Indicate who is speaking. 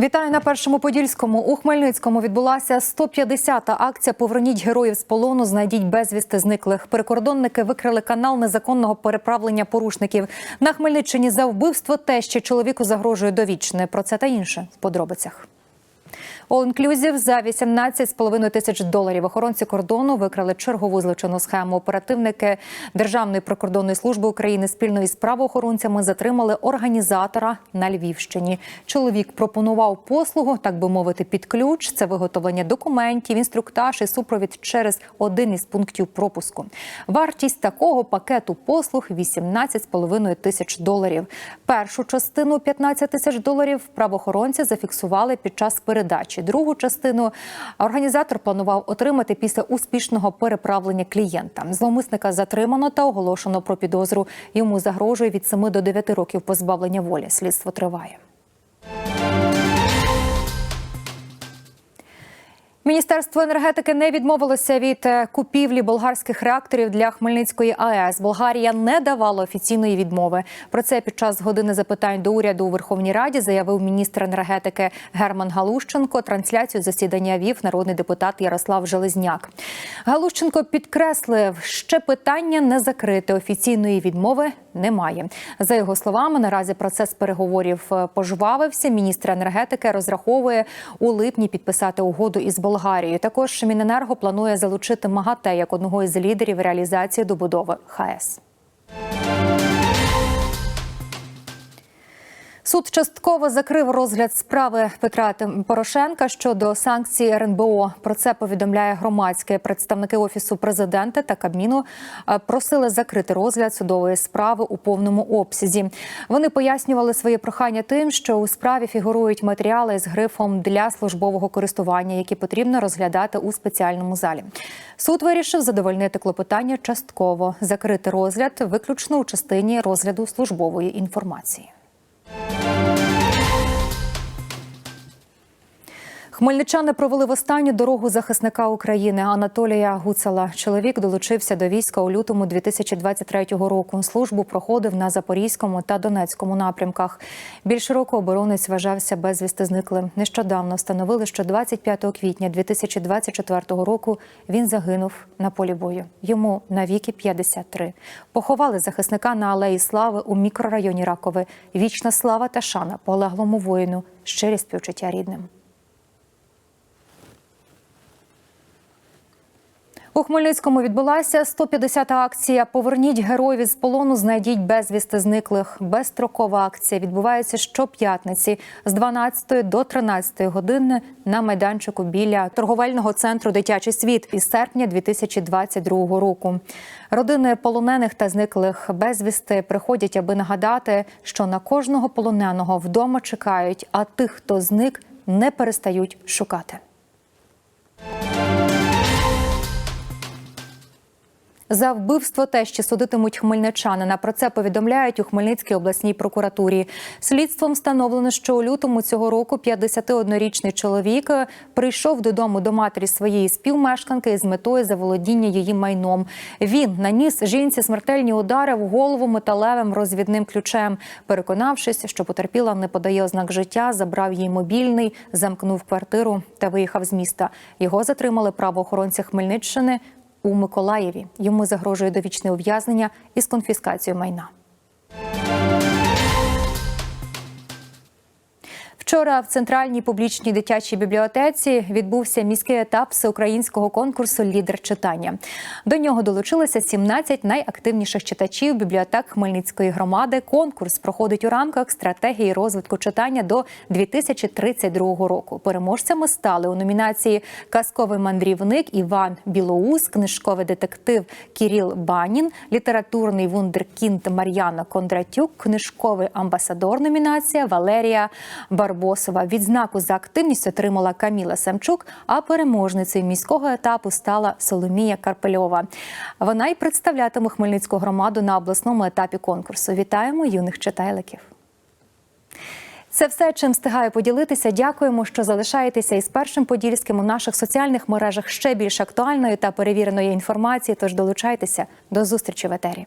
Speaker 1: Вітаю на першому подільському. У Хмельницькому відбулася 150-та акція Поверніть героїв з полону. Знайдіть безвісти зниклих. Прикордонники викрили канал незаконного переправлення порушників. На Хмельниччині за вбивство те, що чоловіку загрожує довічне. Про це та інше в подробицях. All Inclusive за 18,5 тисяч доларів. Охоронці кордону викрали чергову злочинну схему. Оперативники Державної прикордонної служби України спільно із правоохоронцями затримали організатора на Львівщині. Чоловік пропонував послугу, так би мовити, під ключ. Це виготовлення документів, інструктаж і супровід через один із пунктів пропуску. Вартість такого пакету послуг 18,5 тисяч доларів. Першу частину 15 тисяч доларів правоохоронці зафіксували під час передачі. Другу частину організатор планував отримати після успішного переправлення клієнта. Зловмисника затримано та оголошено про підозру. Йому загрожує від 7 до 9 років позбавлення волі. Слідство триває. Міністерство енергетики не відмовилося від е, купівлі болгарських реакторів для Хмельницької АЕС. Болгарія не давала офіційної відмови. Про це під час години запитань до уряду у Верховній Раді заявив міністр енергетики Герман Галущенко. Трансляцію засідання вів народний депутат Ярослав Железняк. Галущенко підкреслив, ще питання не закрите. Офіційної відмови немає. За його словами, наразі процес переговорів е, пожвавився. Міністр енергетики розраховує у липні підписати угоду із Болгарією. Також Міненерго планує залучити МАГАТЕ як одного із лідерів реалізації добудови ХАЕС. Суд частково закрив розгляд справи Петра Порошенка щодо санкцій РНБО. Про це повідомляє громадське. Представники офісу президента та Кабміну е, просили закрити розгляд судової справи у повному обсязі. Вони пояснювали своє прохання тим, що у справі фігурують матеріали з грифом для службового користування, які потрібно розглядати у спеціальному залі. Суд вирішив задовольнити клопотання частково, закрити розгляд виключно у частині розгляду службової інформації. Хмельничани провели в останню дорогу захисника України Анатолія Гуцала. Чоловік долучився до війська у лютому 2023 року. Службу проходив на Запорізькому та Донецькому напрямках. Більше року оборонець вважався безвісти зниклим. Нещодавно встановили, що 25 квітня 2024 року він загинув на полі бою. Йому навіки 53. Поховали захисника на алеї Слави у мікрорайоні Ракове. Вічна слава та шана полеглому воїну. Щирі співчуття рідним. У Хмельницькому відбулася 150-та акція Поверніть героїв із полону, знайдіть безвісти зниклих. Безстрокова акція відбувається щоп'ятниці з 12 до 13 години на майданчику біля торговельного центру Дитячий світ із серпня 2022 року. Родини полонених та зниклих безвісти приходять, аби нагадати, що на кожного полоненого вдома чекають, а тих, хто зник, не перестають шукати. За вбивство тещі судитимуть хмельничанина. Про це повідомляють у Хмельницькій обласній прокуратурі. Слідством встановлено, що у лютому цього року 51-річний чоловік прийшов додому до матері своєї співмешканки з метою заволодіння її майном. Він наніс жінці смертельні удари в голову металевим розвідним ключем. Переконавшись, що потерпіла не подає ознак життя, забрав їй мобільний, замкнув квартиру та виїхав з міста. Його затримали правоохоронці Хмельниччини у Миколаєві. Йому загрожує довічне ув'язнення із конфіскацією майна. Вчора в центральній публічній дитячій бібліотеці відбувся міський етап всеукраїнського конкурсу Лідер читання. До нього долучилися 17 найактивніших читачів бібліотек Хмельницької громади. Конкурс проходить у рамках стратегії розвитку читання до 2032 року. Переможцями стали у номінації Казковий мандрівник Іван Білоус, книжковий детектив Кіріл Банін, літературний вундеркінд Мар'яна Кондратюк, книжковий амбасадор. Номінація Валерія Барбарова. Барбосова. Відзнаку за активність отримала Каміла Самчук, а переможницею міського етапу стала Соломія Карпельова. Вона й представлятиме Хмельницьку громаду на обласному етапі конкурсу. Вітаємо юних читайликів. Це все, чим встигаю поділитися. Дякуємо, що залишаєтеся із першим подільським у наших соціальних мережах ще більш актуальної та перевіреної інформації. Тож долучайтеся до зустрічі в етері.